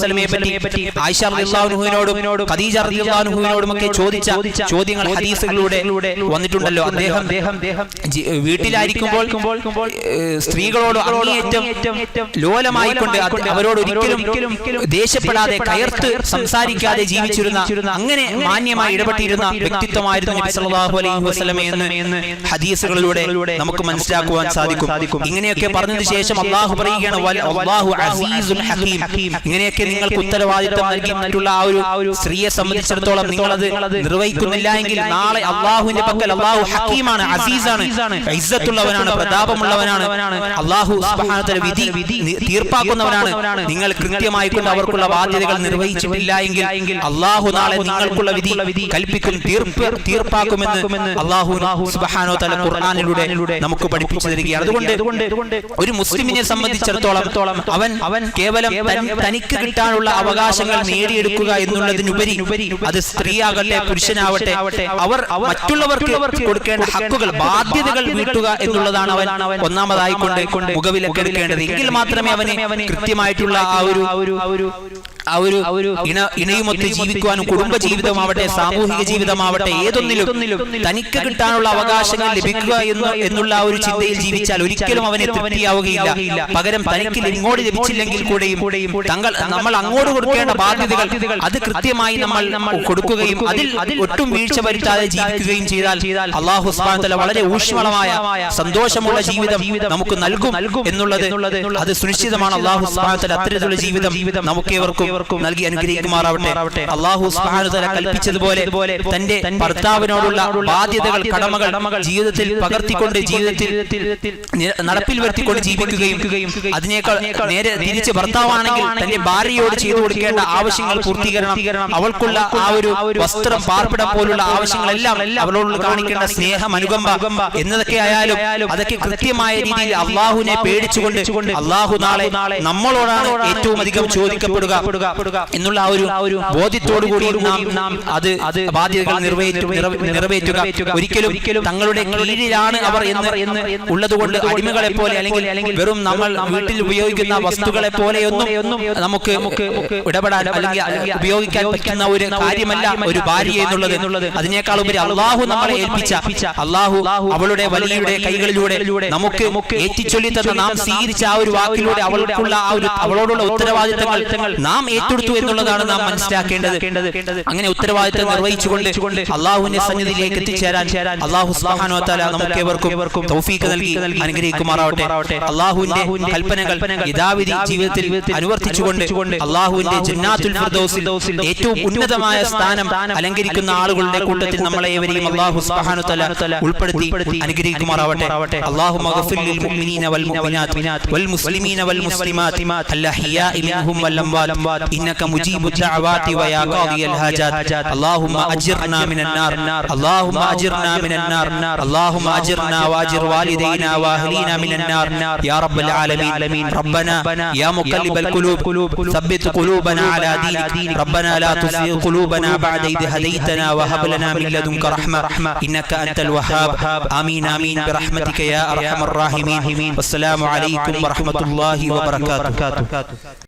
അലൈഹി പറ്റി. ആയിഷ ഖദീജ ഒക്കെ ചോദിച്ച ചോദ്യങ്ങൾ ഹദീസുകളിലൂടെ വന്നിട്ടുണ്ടല്ലോ. അദ്ദേഹം വീട്ടിലായിരിക്കുമ്പോൾ സ്ത്രീകളോട് അങ്ങേയറ്റം ലോലമായിക്കൊണ്ട് അവരോട് ഒരിക്കലും ദേഷ്യപ്പെടാതെ കയർത്ത് സംസാരിക്കാതെ ജീവിച്ചിരുന്ന അങ്ങനെ മാന്യമായി ഇടപെട്ടിരുന്ന വ്യക്തിത്വമായിരുന്നു നബി സല്ലല്ലാഹു അലൈഹി വസല്ലമ എന്ന് ഹദീസുകളിലൂടെ നമുക്ക് മനസ്സിലാക്കുവാൻ സാധിക്കും. ഇങ്ങനെയൊക്കെ പറഞ്ഞതിന് ശേഷം അള്ളാഹു പറയുകയാണ് ഇങ്ങനെയൊക്കെ നിങ്ങൾക്ക് ഉത്തരവാദിത്തം നൽകിയിട്ടുള്ള ആ ഒരു സ്ത്രീയെ സംബന്ധിച്ചിടത്തോളം നിങ്ങൾ അത് നിർവഹിക്കുന്നില്ല എങ്കിൽ നാളെ അള്ളാഹുവിന്റെ പക്കൽ അള്ളാഹു ഹക്കീമാണ് അസീസാണ് ഇസ്സത്തുള്ളവനാണ് പ്രതാപമുള്ളവനാണ് അള്ളാഹു വിധി തീർപ്പാക്കുന്നവനാണ്. നിങ്ങൾ കൃത്യമായി കൊണ്ട് അവർക്കുള്ള ബാധ്യതകൾ നിർവഹിച്ചിട്ടില്ല എങ്കിൽ അള്ളാഹു നാളെ നിങ്ങൾക്കുള്ള വിധി കൽപ്പിക്കും തീർപ്പ് തീർപ്പാക്കുമെന്ന് അള്ളാഹു ഖുർആനിലൂടെ നമുക്ക് പഠിപ്പിച്ചു തരികയാണ്. അതുകൊണ്ട് ഒരു മുസ്ലിമിനെ സംബന്ധിച്ചിടത്തോളം അവൻ അവൻ കേവലം തനിക്ക് കിട്ടാനുള്ള അവകാശങ്ങൾ നേടിയെടുക്കുക എന്നുള്ളതിനുപരി അത് സ്ത്രീയാകട്ടെ പുരുഷനാവട്ടെ അവർ മറ്റുള്ളവർക്ക് കൊടുക്കേണ്ട ഹക്കുകൾ ബാധ്യതകൾ വീട്ടുക എന്നുള്ളതാണ് അവൻ ഒന്നാമതായി കൊണ്ട് മുഖവിലക്ക് എടുക്കേണ്ടത്. എങ്കിൽ മാത്രമേ അവന് കൃത്യമായിട്ടുള്ള ആ ഒരു ആ ഒരു ഇണ ഇണയുമൊത്ത് ജീവിക്കുവാനും കുടുംബ ജീവിതമാവട്ടെ സാമൂഹിക ജീവിതമാവട്ടെ ഏതൊന്നിലും തനിക്ക് കിട്ടാനുള്ള അവകാശങ്ങൾ ലഭിക്കുക എന്ന് എന്നുള്ള ആ ഒരു ചിന്തയിൽ ജീവിച്ചാൽ ഒരിക്കലും അവനെ തൃപ്തിയാവുകയില്ല. പകരം തനിക്ക് ഇങ്ങോട്ട് ലഭിച്ചില്ലെങ്കിൽ കൂടെയും തങ്ങൾ നമ്മൾ അങ്ങോട്ട് കൊടുക്കേണ്ട ബാധ്യതകൾ അത് കൃത്യമായി നമ്മൾ കൊടുക്കുകയും അതിൽ ഒട്ടും വീഴ്ച വരുത്താതെ ജീവിക്കുകയും ചെയ്താൽ അള്ളാഹു വ വളരെ ഊഷ്മളമായ സന്തോഷമുള്ള ജീവിതം നമുക്ക് നൽകും എന്നുള്ളത് അത് സുനിശ്ചിതമാണ് അള്ളാഹു വ അത്തരത്തിലുള്ള ജീവിതം. നമുക്ക് ഏവർക്കും നൽകി അനുഗ്രഹിക്കുമാറാവട്ടെ. അള്ളാഹു കൽപ്പിച്ചതുപോലെ തന്റെ ഭർത്താവിനോടുള്ള ബാധ്യതകൾ കടമകൾ ജീവിതത്തിൽ പകർത്തിക്കൊണ്ട് ജീവിതത്തിൽ നടപ്പിൽ വരുത്തിക്കൊണ്ട് ജീവിക്കുകയും അതിനേക്കാൾ നേരെ തിരിച്ച് ഭർത്താവാണെങ്കിൽ തന്റെ ഭാര്യയോട് ചെയ്തു കൊടുക്കേണ്ട ആവശ്യങ്ങൾ പൂർത്തീകരണം അവൾക്കുള്ള ആ ഒരു വസ്ത്രം പാർപ്പിടം പോലുള്ള ആവശ്യങ്ങളെല്ലാം അവളോട് കാണിക്കേണ്ട സ്നേഹം അനുകമ്പ എന്നതൊക്കെ ആയാലും അതൊക്കെ കൃത്യമായ രീതിയിൽ അള്ളാഹുവിനെ പേടിച്ചുകൊണ്ട് അള്ളാഹു നാളെ നമ്മളോടാണ് ഏറ്റവും അധികം ചോദിക്കപ്പെടുക. എന്നുള്ള ആ ഒരു ബോധ്യത്തോടു കൂടി നാം അത് അത് ബാധ്യതകൾ നിറവേറ്റു നിറവേറ്റുക. ഒരിക്കലും തങ്ങളുടെ കീഴിലാണ് അവർ എന്ന് ഉള്ളതുകൊണ്ട് അടിമകളെ പോലെ അല്ലെങ്കിൽ വെറും നമ്മൾ വീട്ടിൽ ഉപയോഗിക്കുന്ന വസ്തുക്കളെ പോലെയൊന്നും നമുക്ക് ഇടപെടാൻ അല്ലെങ്കിൽ ഉപയോഗിക്കാൻ പറ്റുന്ന ഒരു കാര്യമല്ല ഒരു ഭാര്യ എന്നുള്ളത്. അതിനേക്കാൾ ഉപരി അള്ളാഹു നമ്മളെ ഏൽപ്പിച്ച അള്ളാഹു അവളുടെ വലിയുടെ കൈകളിലൂടെ നമുക്ക് ഏറ്റിച്ചൊല്ലി തന്ന നാം സ്വീകരിച്ച ആ ഒരു വാക്കിലൂടെ അവൾക്കുള്ള ആ ഒരു അവളോടുള്ള ഉത്തരവാദിത്തങ്ങൾ നാം ഏറ്റെടുത്തു എന്നുള്ളതാണ് നാം മനസ്സിലാക്കേണ്ടത്. അങ്ങനെ ഉത്തരവാദിത്തം നിർവഹിച്ചുകൊണ്ട് അള്ളാഹുവിന്റെ സന്നിധിയിലേക്ക് എത്തിച്ചേരാൻ അള്ളാഹു സുബ്ഹാനഹു വ തആല നമുക്ക് ഏവർക്കും തൗഫീഖ് നൽകി അനുഗ്രഹിക്കുമാറാവട്ടെ. അള്ളാഹുവിന്റെ കൽപ്പനകൾ യഥാവിധി ജീവിതത്തിൽ അനുവർത്തിച്ചുകൊണ്ട് അള്ളാഹുവിന്റെ ജന്നാത്തുൽ ഫിർദൗസിൽ ഏറ്റവും ഉന്നതമായ സ്ഥാനം അലങ്കരിക്കുന്ന ആളുകളുടെ കൂട്ടത്തിൽ നമ്മളെ ഏവരെയും അള്ളാഹു സുബ്ഹാനഹു വ തആല ഉൾപ്പെടുത്തി അനുഗ്രഹിക്കുമാറാവട്ടെ. അള്ളാഹു മഗ്ഫിർ ലിൽ മുഅ്മിനീന വൽ മുഅ്മിനാത്ത് വൽ മുസ്ലിമീന വൽ മുസ്ലിമാത്ത് അൽഅഹ്യാഇ മിൻഹും വൽ അംവാത് إنك مجيب الدعوات ويا قاضي الحاجات. اللهم أجرنا من النار. اللهم أجرنا من النار. اللهم أجرنا وأجر والدينا وأهلينا من النار. يا رب العالمين. ربنا يا مقلب القلوب ثبت قلوبنا على دينك. ربنا لا تزغ قلوبنا بعد إذ هديتنا وهب لنا من لدنك رحمة. إنك أنت الوهاب. آمين آمين برحمتك يا أرحم الراحمين. والسلام عليكم ورحمة الله وبركاته.